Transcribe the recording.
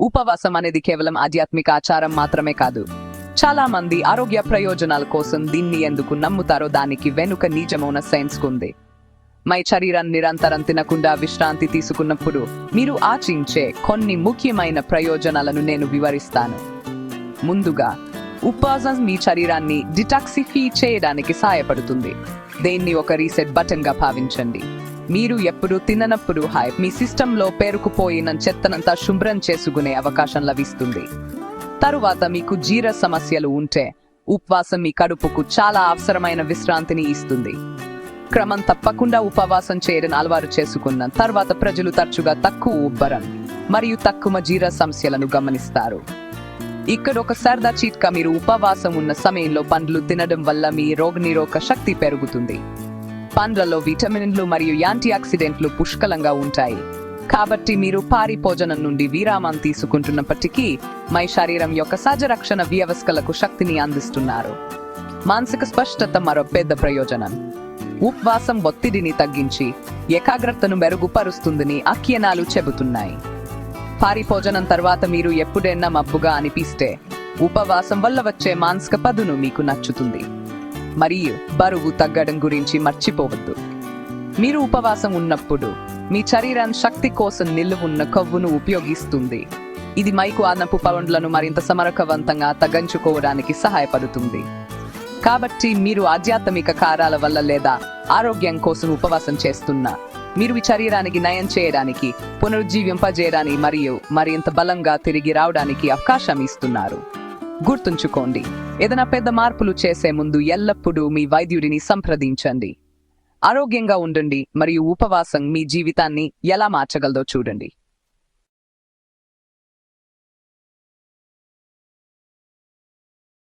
ఉపవాసం అనేది కేవలం ఆధ్యాత్మిక ఆచారం మాత్రమే కాదు. చాలా మంది ఆరోగ్య ప్రయోజనాల కోసం దీన్ని ఎందుకు నమ్ముతారో దానికి వెనుక నిజమైన సైన్స్ ఉంది. మై శరీరం నిరంతరం తినకుండా విశ్రాంతి తీసుకున్నప్పుడు మీరు ఆచించే కొన్ని ముఖ్యమైన ప్రయోజనాలను నేను వివరిస్తాను. ముందుగా ఉపవాసం మీ శరీరాన్ని డిటాక్సిఫీ చేయడానికి సహాయపడుతుంది. దేన్ని ఒక రీసెట్ బటన్గా భావించండి. మీరు ఎప్పుడు తిననప్పుడు హాయ్. మీ సిస్టంలో పేరుకుపోయిన చెత్తనంతా శుభ్రం చేసుకునే అవకాశం లభిస్తుంది. తరువాత మీకు జీర సమస్యలు ఉంటే ఉపవాసం మీ కడుపుకు చాలా అవసరమైన విశ్రాంతిని ఇస్తుంది. క్రమం తప్పకుండా ఉపవాసం చేయడం అలవాటు చేసుకున్న తర్వాత ప్రజలు తరచుగా తక్కువ ఉబ్బరం మరియు తక్కువ జీర సమస్యలను గమనిస్తారు. ఇక్కడ ఒక సరదా చీట్కా మీరు ఉపవాసం ఉన్న సమయంలో పండ్లు తినడం వల్ల మీ రోగనిరోధక శక్తి పెరుగుతుంది. పండ్లలో విటమిన్లు మరియు యాంటీ ఆక్సిడెంట్లు పుష్కలంగా ఉంటాయి. కాబట్టి మీరు పారి భోజనం నుండి విరామం తీసుకుంటున్నప్పటికీ మై శరీరం యొక్క సహజ రక్షణ వ్యవస్థలకు శక్తిని అందిస్తున్నారు. మానసిక స్పష్టత మరో పెద్ద ప్రయోజనం. ఉపవాసం ఒత్తిడిని తగ్గించి ఏకాగ్రతను మెరుగుపరుస్తుందని అఖ్యనాలు చెబుతున్నాయి. పారి భోజనం తర్వాత మీరు ఎప్పుడైనా మబ్బుగా అనిపిస్తే ఉపవాసం వల్ల వచ్చే మానసిక పదును మీకు నచ్చుతుంది. మరియు బరువు తగ్గడం గురించి మర్చిపోవద్దు. మీరు ఉపవాసం ఉన్నప్పుడు మీ శరీరం శక్తి కోసం నిల్వున్న కొవ్వును ఉపయోగిస్తుంది. ఇది మైకు అదనపు పౌండ్లను మరింత సమరకవంతంగా తగ్గించుకోవడానికి సహాయపడుతుంది. కాబట్టి మీరు ఆధ్యాత్మిక కారాల వల్ల లేదా ఆరోగ్యం కోసం ఉపవాసం చేస్తున్నా మీరు ఈ శరీరానికి నయం చేయడానికి పునరుజ్జీవింపజేయడానికి మరియు మరింత బలంగా తిరిగి రావడానికి అవకాశం ఇస్తున్నారు. గుర్తుంచుకోండి ఏదైనా పెద్ద మార్పులు చేసే ముందు ఎల్లప్పుడూ మీ వైద్యుడిని సంప్రదించండి. ఆరోగ్యంగా ఉండండి మరియు ఉపవాసం మీ జీవితాన్ని ఎలా మార్చగలదో చూడండి.